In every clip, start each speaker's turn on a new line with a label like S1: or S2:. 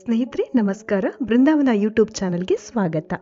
S1: ಸ್ನೇಹಿತರೆ, ನಮಸ್ಕಾರ. ಬೃಂದಾವನ ಯೂಟ್ಯೂಬ್ ಚಾನೆಲ್ಗೆ ಸ್ವಾಗತ.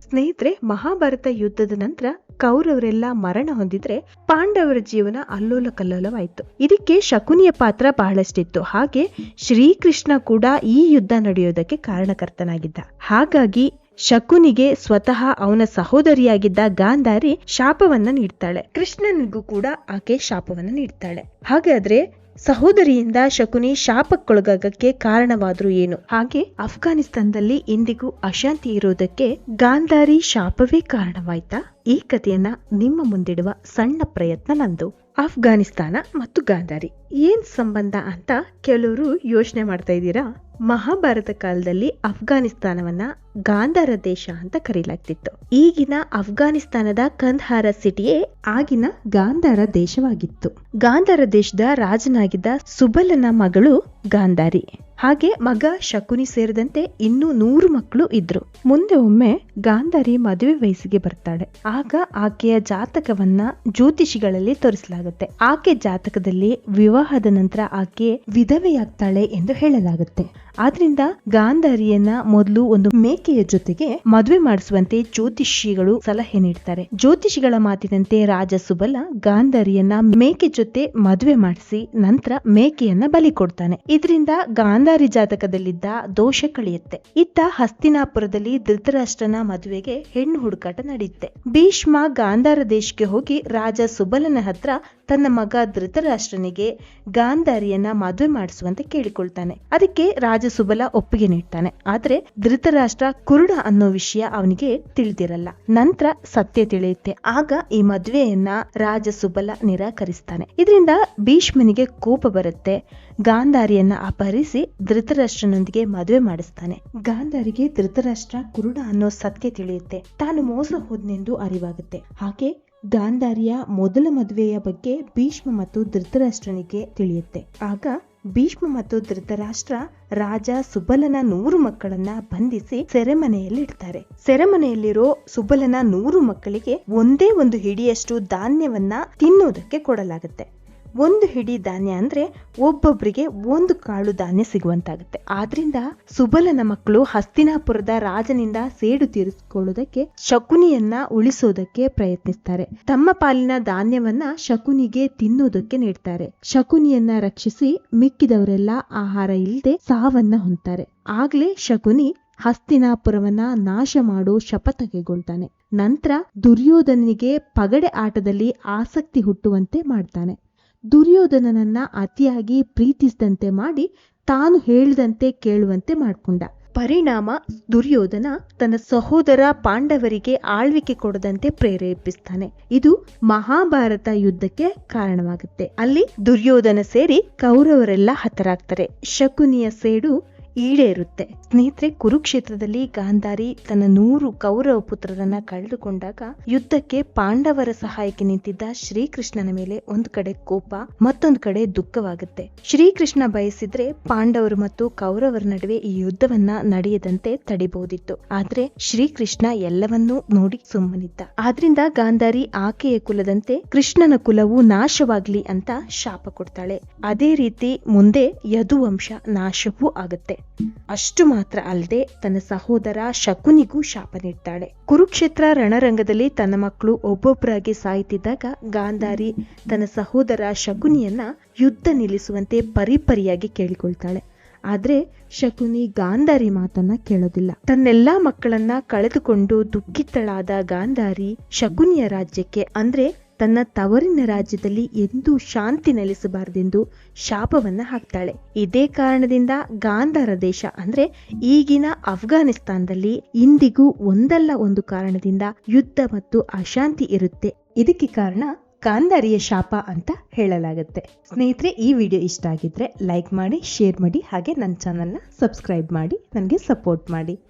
S1: ಸ್ನೇಹಿತರೆ, ಮಹಾಭಾರತ ಯುದ್ಧದ ನಂತರ ಕೌರವರೆಲ್ಲ ಮರಣ ಹೊಂದಿದ್ರೆ ಪಾಂಡವರ ಜೀವನ ಅಲ್ಲೋಲ ಕಲ್ಲೋಲವಾಯಿತು ಇದಕ್ಕೆ ಶಕುನಿಯ ಪಾತ್ರ ಬಹಳಷ್ಟಿತ್ತು. ಹಾಗೆ ಶ್ರೀಕೃಷ್ಣ ಕೂಡ ಈ ಯುದ್ಧ ನಡೆಯೋದಕ್ಕೆ ಕಾರಣಕರ್ತನಾಗಿದ್ದ. ಹಾಗಾಗಿ ಶಕುನಿಗೆ ಸ್ವತಃ ಅವನ ಸಹೋದರಿಯಾಗಿದ್ದ ಗಾಂಧಾರಿ ಶಾಪವನ್ನ ನೀಡ್ತಾಳೆ. ಕೃಷ್ಣನಿಗೂ ಕೂಡ ಆಕೆ ಶಾಪವನ್ನ ನೀಡ್ತಾಳೆ. ಹಾಗಾದ್ರೆ ಸಹೋದರಿಯಿಂದ ಶಕುನಿ ಶಾಪಕ್ಕೊಳಗಾಗಕ್ಕೆ ಕಾರಣವಾದ್ರು ಏನು? ಹಾಗೆ ಅಫ್ಘಾನಿಸ್ತಾನದಲ್ಲಿ ಇಂದಿಗೂ ಅಶಾಂತಿ ಇರೋದಕ್ಕೆ ಗಾಂಧಾರಿ ಶಾಪವೇ ಕಾರಣವಾಯ್ತಾ? ಈ ಕಥೆಯನ್ನ ನಿಮ್ಮ ಮುಂದಿಡುವ ಸಣ್ಣ ಪ್ರಯತ್ನ ನಂದು. ಅಫ್ಘಾನಿಸ್ತಾನ ಮತ್ತು ಗಾಂಧಾರಿ. ಏನ್ ಸಂಬಂಧ ಅಂತ ಕೆಲವರು ಯೋಚನೆ ಮಾಡ್ತಾ ಇದ್ದೀರಾ? ಮಹಾಭಾರತ ಕಾಲದಲ್ಲಿ ಅಫ್ಘಾನಿಸ್ತಾನವನ್ನ ಗಾಂಧಾರ ದೇಶ ಅಂತ ಕರೀಲಾಗ್ತಿತ್ತು. ಈಗಿನ ಅಫ್ಘಾನಿಸ್ತಾನದ ಕಂದಹಾರ ಸಿಟಿಯೇ ಆಗಿನ ಗಾಂಧಾರ ದೇಶವಾಗಿತ್ತು. ಗಾಂಧಾರ ದೇಶದ ರಾಜನಾಗಿದ್ದ ಸುಬಲನ ಮಗಳು ಗಾಂಧಾರಿ. ಹಾಗೆ ಮಗ ಶಕುನಿ ಸೇರಿದಂತೆ ಇನ್ನೂ ನೂರು ಮಕ್ಕಳು ಇದ್ರು. ಮುಂದೆ ಒಮ್ಮೆ ಗಾಂಧಾರಿ ಮದುವೆ ವಯಸ್ಸಿಗೆ ಬರ್ತಾಳೆ. ಆಗ ಆಕೆಯ ಜಾತಕವನ್ನ ಜ್ಯೋತಿಷಿಗಳಲ್ಲಿ ತೋರಿಸಲಾಗುತ್ತೆ. ಆಕೆ ಜಾತಕದಲ್ಲಿ ವಿವಾಹದ ನಂತರ ಆಕೆ ವಿಧವೆಯಾಗ್ತಾಳೆ ಎಂದು ಹೇಳಲಾಗುತ್ತೆ. ಆದ್ರಿಂದ ಗಾಂಧಾರಿಯನ್ನ ಮೊದಲು ಒಂದು ಮೇಕೆಯ ಜೊತೆಗೆ ಮದುವೆ ಮಾಡಿಸುವಂತೆ ಜ್ಯೋತಿಷಿಗಳು ಸಲಹೆ ನೀಡ್ತಾರೆ. ಜ್ಯೋತಿಷಿಗಳ ಮಾತಿನಂತೆ ರಾಜ ಸುಬಲ ಗಾಂಧಾರಿಯನ್ನ ಮೇಕೆ ಜೊತೆ ಮದುವೆ ಮಾಡಿಸಿ ನಂತರ ಮೇಕೆಯನ್ನ ಬಲಿ ಕೊಡ್ತಾನೆ. ಇದರಿಂದ ಗಾಂಧಾರಿ ಜಾತಕದಲ್ಲಿದ್ದ ದೋಷ ಕಳೆಯುತ್ತೆ. ಇತ್ತ ಹಸ್ತಿನಾಪುರದಲ್ಲಿ ಧೃತರಾಷ್ಟ್ರನ ಮದುವೆಗೆ ಹೆಣ್ಣು ಹುಡುಕಾಟ ನಡೆಯುತ್ತೆ. ಭೀಷ್ಮ ಗಾಂಧಾರ ದೇಶಕ್ಕೆ ಹೋಗಿ ರಾಜ ಸುಬಲನ ಹತ್ರ ತನ್ನ ಮಗ ಧೃತರಾಷ್ಟ್ರನಿಗೆ ಗಾಂಧಾರಿಯನ್ನ ಮದುವೆ ಮಾಡಿಸುವಂತೆ ಕೇಳಿಕೊಳ್ತಾನೆ. ಅದಕ್ಕೆ ರಾಜ ಸುಬಲ ಒಪ್ಪಿಗೆ ನೀಡ್ತಾನೆ. ಆದ್ರೆ ಧೃತರಾಷ್ಟ್ರ ಕುರುಡ ಅನ್ನೋ ವಿಷಯ ಅವನಿಗೆ ತಿಳಿದಿರಲ್ಲ. ನಂತರ ಸತ್ಯ ತಿಳಿಯುತ್ತೆ. ಆಗ ಈ ಮದುವೆಯನ್ನ ರಾಜ ಸುಬಲ ನಿರಾಕರಿಸ್ತಾನೆ. ಇದರಿಂದ ಭೀಷ್ಮನಿಗೆ ಕೋಪ ಬರುತ್ತೆ. ಗಾಂಧಾರಿಯನ್ನ ಅಪಹರಿಸಿ ಧೃತರಾಷ್ಟ್ರನೊಂದಿಗೆ ಮದುವೆ ಮಾಡಿಸ್ತಾನೆ. ಗಾಂಧಾರಿಗೆ ಧೃತರಾಷ್ಟ್ರ, ಕುರುಡ ಅನ್ನೋ ಸತ್ಯ ತಿಳಿಯುತ್ತೆ. ತಾನು ಮೋಸ ಹೋದ್ನೆಂದು ಅರಿವಾಗುತ್ತೆ. ಹಾಗೆ ಗಾಂಧಾರಿಯ ಮೊದಲ ಮದುವೆಯ ಬಗ್ಗೆ ಭೀಷ್ಮ ಮತ್ತು ಧೃತರಾಷ್ಟ್ರನಿಗೆ ತಿಳಿಯುತ್ತೆ. ಆಗ ಭೀಷ್ಮ ಮತ್ತು ಧೃತರಾಷ್ಟ್ರ ರಾಜ ಸುಬಲನ ನೂರು ಮಕ್ಕಳನ್ನ ಬಂಧಿಸಿ ಸೆರೆಮನೆಯಲ್ಲಿ ಇಡ್ತಾರೆ. ಸೆರೆಮನೆಯಲ್ಲಿರೋ ಸುಬಲನ ನೂರು ಮಕ್ಕಳಿಗೆ ಒಂದೇ ಒಂದು ಹಿಡಿಯಷ್ಟು ಧಾನ್ಯವನ್ನ ತಿನ್ನೋದಕ್ಕೆ ಕೊಡಲಾಗುತ್ತೆ. ಒಂದು ಹಿಡಿ ಧಾನ್ಯ ಅಂದ್ರೆ ಒಬ್ಬೊಬ್ಬರಿಗೆ ಒಂದು ಕಾಳು ಧಾನ್ಯ ಸಿಗುವಂತಾಗುತ್ತೆ. ಆದ್ರಿಂದ ಸುಬಲನ ಮಕ್ಕಳು ಹಸ್ತಿನಾಪುರದ ರಾಜನಿಂದ ಸೇಡು ತೀರಿಸಿಕೊಳ್ಳುವುದಕ್ಕೆ ಶಕುನಿಯನ್ನ ಉಳಿಸೋದಕ್ಕೆ ಪ್ರಯತ್ನಿಸ್ತಾರೆ. ತಮ್ಮ ಪಾಲಿನ ಧಾನ್ಯವನ್ನ ಶಕುನಿಗೆ ತಿನ್ನೋದಕ್ಕೆ ನೀಡ್ತಾರೆ. ಶಕುನಿಯನ್ನ ರಕ್ಷಿಸಿ ಮಿಕ್ಕಿದವರೆಲ್ಲ ಆಹಾರ ಇಲ್ಲದೆ ಸಾವನ್ನ ಹೊಂತಾರೆ ಆಗ್ಲೇ ಶಕುನಿ ಹಸ್ತಿನಾಪುರವನ್ನ ನಾಶ ಮಾಡೋ ಶಪಥ ಕೈಗೊಳ್ತಾನೆ ನಂತರ ದುರ್ಯೋಧನಿಗೆ ಪಗಡೆ ಆಟದಲ್ಲಿ ಆಸಕ್ತಿ ಹುಟ್ಟುವಂತೆ ಮಾಡ್ತಾನೆ. ದುರ್ಯೋಧನನನ್ನ ಅತಿಯಾಗಿ ಪ್ರೀತಿಸಿದಂತೆ ಮಾಡಿ ತಾನು ಹೇಳಿದಂತೆ ಕೇಳುವಂತೆ ಮಾಡ್ಕೊಂಡ. ಪರಿಣಾಮ ದುರ್ಯೋಧನ ತನ್ನ ಸಹೋದರ ಪಾಂಡವರಿಗೆ ಆಳ್ವಿಕೆ ಕೊಡದಂತೆ ಪ್ರೇರೇಪಿಸ್ತಾನೆ. ಇದು ಮಹಾಭಾರತ ಯುದ್ಧಕ್ಕೆ ಕಾರಣವಾಗುತ್ತೆ. ಅಲ್ಲಿ ದುರ್ಯೋಧನ ಸೇರಿ ಕೌರವರೆಲ್ಲ ಹತರಾಗ್ತಾರೆ. ಶಕುನಿಯ ಸೇಡು ಈಡೇರುತ್ತೆ. ಸ್ನೇಹಿತರೆ, ಕುರುಕ್ಷೇತ್ರದಲ್ಲಿ ಗಾಂಧಾರಿ ತನ್ನ ನೂರು ಕೌರವ ಪುತ್ರರನ್ನ ಕಳೆದುಕೊಂಡಾಗ ಯುದ್ಧಕ್ಕೆ ಪಾಂಡವರ ಸಹಾಯಕ್ಕೆ ನಿಂತಿದ್ದ ಶ್ರೀಕೃಷ್ಣನ ಮೇಲೆ ಒಂದು ಕಡೆ ಕೋಪ, ಮತ್ತೊಂದು ಕಡೆ ದುಃಖವಾಗುತ್ತೆ. ಶ್ರೀಕೃಷ್ಣ ಬಯಸಿದ್ರೆ ಪಾಂಡವರು ಮತ್ತು ಕೌರವರ ನಡುವೆ ಈ ಯುದ್ಧವನ್ನ ನಡೆಯದಂತೆ ತಡಿಬಹುದಿತ್ತು. ಆದ್ರೆ ಶ್ರೀಕೃಷ್ಣ ಎಲ್ಲವನ್ನೂ ನೋಡಿ ಸುಮ್ಮನಿದ್ದ. ಆದ್ರಿಂದ ಗಾಂಧಾರಿ ಆಕೆಯ ಕುಲದಂತೆ ಕೃಷ್ಣನ ಕುಲವು ನಾಶವಾಗ್ಲಿ ಅಂತ ಶಾಪ ಕೊಡ್ತಾಳೆ. ಅದೇ ರೀತಿ ಮುಂದೆ ಯದುವಂಶ ನಾಶವೂ ಆಗುತ್ತೆ. ಅಷ್ಟು ಮಾತ್ರ ಅಲ್ಲದೆ ತನ್ನ ಸಹೋದರ ಶಕುನಿಗೂ ಶಾಪ ನೀಡ್ತಾಳೆ. ಕುರುಕ್ಷೇತ್ರ ರಣರಂಗದಲ್ಲಿ ತನ್ನ ಮಕ್ಕಳು ಒಬ್ಬೊಬ್ಬರಾಗಿ ಸಾಯ್ತಿದ್ದಾಗ ಗಾಂಧಾರಿ ತನ್ನ ಸಹೋದರ ಶಕುನಿಯನ್ನ ಯುದ್ಧ ನಿಲ್ಲಿಸುವಂತೆ ಪರಿಪರಿಯಾಗಿ ಕೇಳಿಕೊಳ್ತಾಳೆ. ಆದ್ರೆ ಶಕುನಿ ಗಾಂಧಾರಿ ಮಾತನ್ನ ಕೇಳೋದಿಲ್ಲ. ತನ್ನೆಲ್ಲಾ ಮಕ್ಕಳನ್ನ ಕಳೆದುಕೊಂಡು ದುಃಖಿತಳಾದ ಗಾಂಧಾರಿ ಶಕುನಿಯ ರಾಜ್ಯಕ್ಕೆ ಅಂದ್ರೆ ತನ್ನ ತವರಿನ ರಾಜ್ಯದಲ್ಲಿ ಎಂದೂ ಶಾಂತಿ ನೆಲೆಸಬಾರದೆಂದು ಶಾಪವನ್ನ ಹಾಕ್ತಾಳೆ. ಇದೇ ಕಾರಣದಿಂದ ಗಾಂಧಾರ ದೇಶ ಅಂದ್ರೆ ಈಗಿನ ಅಫ್ಘಾನಿಸ್ತಾನದಲ್ಲಿ ಇಂದಿಗೂ ಒಂದಲ್ಲ ಒಂದು ಕಾರಣದಿಂದ ಯುದ್ಧ ಮತ್ತು ಅಶಾಂತಿ ಇರುತ್ತೆ. ಇದಕ್ಕೆ ಕಾರಣ ಗಾಂಧಾರಿಯ ಶಾಪ ಅಂತ ಹೇಳಲಾಗುತ್ತೆ. ಸ್ನೇಹಿತರೆ, ಈ ವಿಡಿಯೋ ಇಷ್ಟ ಆಗಿದ್ರೆ ಲೈಕ್ ಮಾಡಿ, ಶೇರ್ ಮಾಡಿ, ಹಾಗೆ ನನ್ನ ಚಾನಲ್ನ ಸಬ್ಸ್ಕ್ರೈಬ್ ಮಾಡಿ, ನನಗೆ ಸಪೋರ್ಟ್ ಮಾಡಿ.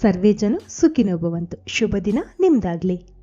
S1: ಸರ್ವೇ ಜನ ಸುಖಿನೋಭವಂತು. ಶುಭ ದಿನ ನಿಮ್ದಾಗ್ಲಿ.